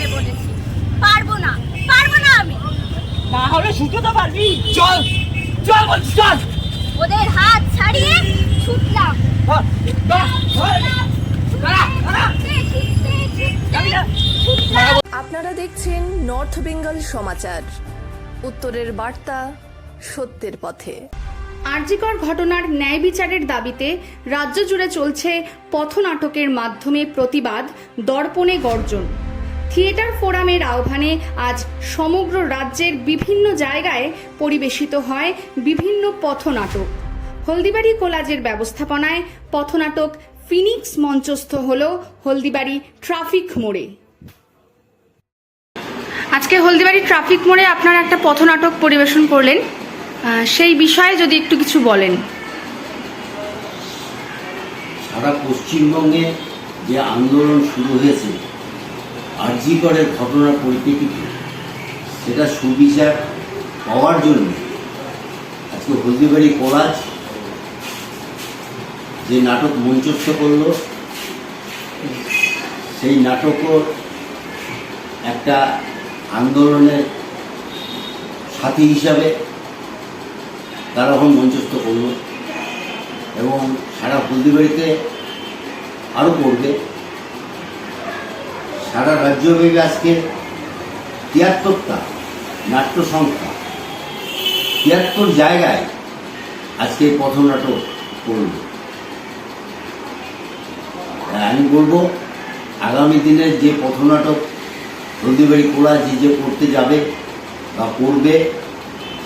যেতে বলেছি। পারব না পারব না আমি। না হলে তো পারবি। চল চল বলছি চল। ওদের হাত ছাড়িয়ে? ছুটলাম। আপনারা দেখছেন নর্থ বেঙ্গল সমাচার। উত্তরের বার্তা সত্যের পথে। আরজিকর ঘটনার ন্যায় বিচারের দাবিতে রাজ্য জুড়ে চলছে পথনাটকের মাধ্যমে প্রতিবাদ দর্পণে গর্জন। থিয়েটার ফোরামের আহ্বানে আজ সমগ্র রাজ্যের বিভিন্ন জায়গায় পরিবেশিত হয় বিভিন্ন পথনাটক। হলদিবাড়ি কোলাজের ব্যবস্থাপনায় পথনাটক ফিনিক্স মঞ্চস্থ হল হলদিবাড়ি ট্রাফিক মোড়ে। আজকে হলদিবাড়ি ট্রাফিক মোড়ে আপনারা একটা পথনাটক পরিবেশন করলেন। সেই বিষয়ে যদি একটু কিছু বলেন। সারা পশ্চিমবঙ্গে যে আন্দোলন শুরু হয়েছে আরজিকরের ঘটনার পরিপ্রেক্ষিতে সেটা সুবিচার পাওয়ার জন্য আজকে হলদিবাড়ি কলাজ যে নাটক মঞ্চস্থ করল, সেই নাটকও একটা আন্দোলনের সাথী হিসাবে তারা এখন মঞ্চস্থ করল এবং সারা হলদিবাড়িতে আরও পড়বে। সারা রাজ্যব্যাপী আজকে তিয়াত্তরটা নাট্য সংস্থা তিয়াত্তর জায়গায় আজকে পথনাটক করবে। তাই আমি বলব, আগামী দিনের যে পথনাটক হলদিবাড়ি কোলা যে যে করতে যাবে বা করবে,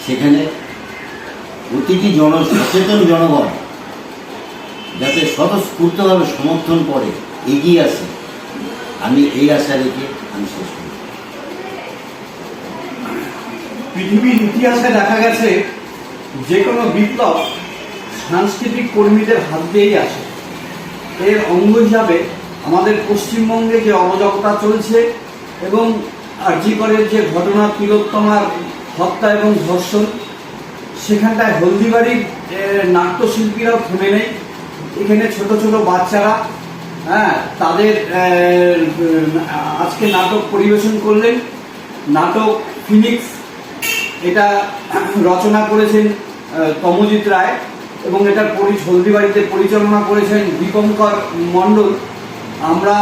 সেখানে প্রতিটি জন সচেতন জনগণ যাতে স্বতঃস্ফূর্তভাবে সমর্থন করে, এগিয়ে আসে। আমি এই আশা রেখে আমি শেষ করি। পৃথিবীর ইতিহাসে দেখা গেছে যে কোনো বিপ্লব সাংস্কৃতিক কর্মীদের হাত দিয়েই আসে। এর অঙ্গ হিসাবে আমাদের পশ্চিমবঙ্গে যে অরাজকতা চলছে এবং আরজিকরের যে ঘটনা, তিলোত্তমার হত্যা এবং ধর্ষণ, সেখানটায় হলদিবাড়ির নাট্যশিল্পীরাও থেমে নেই। এখানে ছোট ছোট বাচ্চারা হ্যাঁ তাদের আজকে নাটক পরিবেশন করলেন। নাটক ফিনিক্স, এটা রচনা করেছেন তমজিৎ রায় এবং এটার পরি হলদিবাড়িতে পরিচালনা করেছেন দীপঙ্কর মণ্ডল। আমরা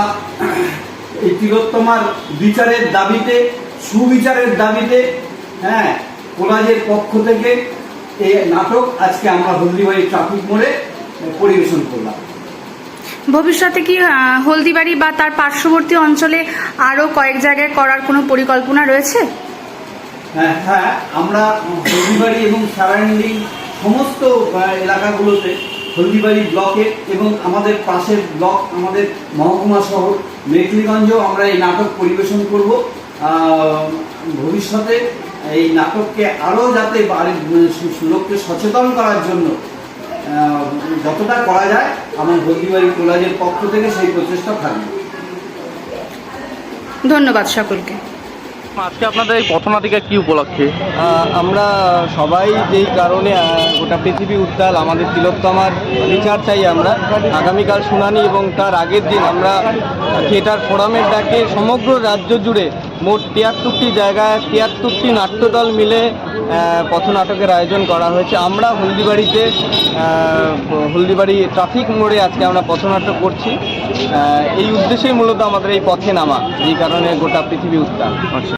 এই তিলোত্তমার বিচারের দাবিতে, সুবিচারের দাবিতে হ্যাঁ কোলাজের পক্ষ থেকে এই নাটক আজকে আমরা হলদিবাড়ি ট্রাফিক মোড়ে পরিবেশন করলাম। ভবিষ্যতে কি হলদিবাড়ি বা তার পার্শ্ববর্তী অঞ্চলে আরও কয়েক জায়গায় করার কোনো পরিকল্পনা রয়েছে? হ্যাঁ হ্যাঁ আমরা হলদিবাড়ি এবং সারাউন্ডিং সমস্ত এলাকাগুলোতে হলদিবাড়ি ব্লকে এবং আমাদের পাশের ব্লক আমাদের মহকুমা শহর মেখলিগঞ্জেও আমরা এই নাটক পরিবেশন করব। ভবিষ্যতে এই নাটককে আরও যাতে উম, লোককে সচেতন করার জন্য যতটা করা যায় আমার হলদিবাড়ি কোলাজের পক্ষ থেকে সেই প্রচেষ্টা থাকবে। ধন্যবাদ সকলকে। আজকে আপনাদের এই পথনাটিকা কি উপলক্ষে? আমরা সবাই যেই কারণে গোটা পৃথিবী উত্তাল আমাদের তিলোত্তমার বিচার চাই আমরা। আগামীকাল শুনানি এবং তার আগের দিন আমরা থিয়েটার ফোরামের ডাকে সমগ্র রাজ্য জুড়ে মোট তিয়াত্তরটি জায়গায় তিয়াত্তরটি নাট্যদল মিলে পথনাটকের আয়োজন করা হয়েছে। আমরা হলদিবাড়িতে হলদিবাড়ি ট্রাফিক মোড়ে আজকে আমরা পথনাটক করছি। এই উদ্দেশ্যেই মূলত আমাদের এই পথে নামা এই কারণে গোটা পৃথিবী উত্তাল। আচ্ছা।